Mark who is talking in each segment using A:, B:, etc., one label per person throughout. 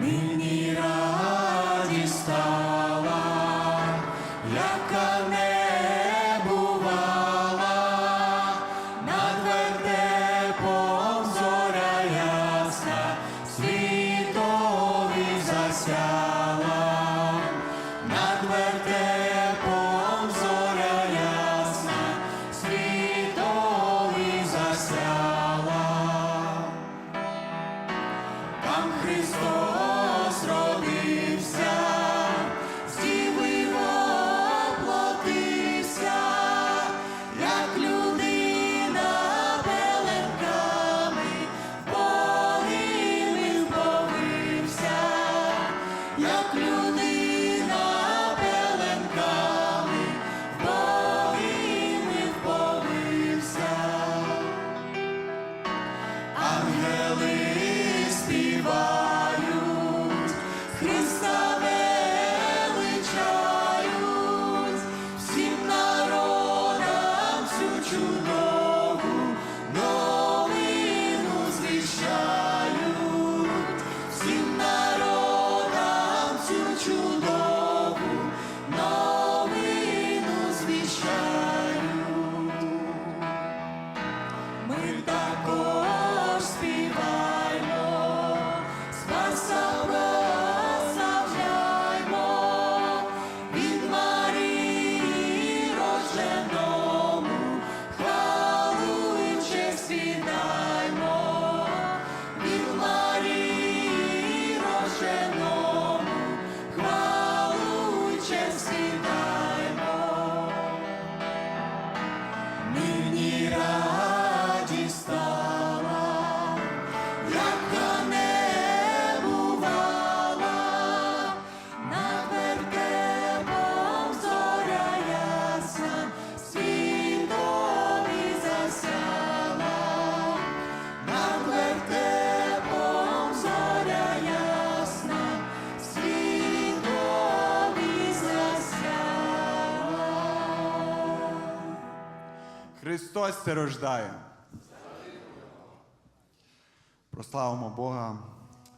A: нині раді стала, яка не бувала, над вертепом ясна, світові засяла, над вертепом зоря ясна, світові засяла.
B: Христос. Muita Христос се рождає. Прославимо Бога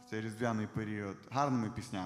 B: в цей різдвяний період гарними піснями.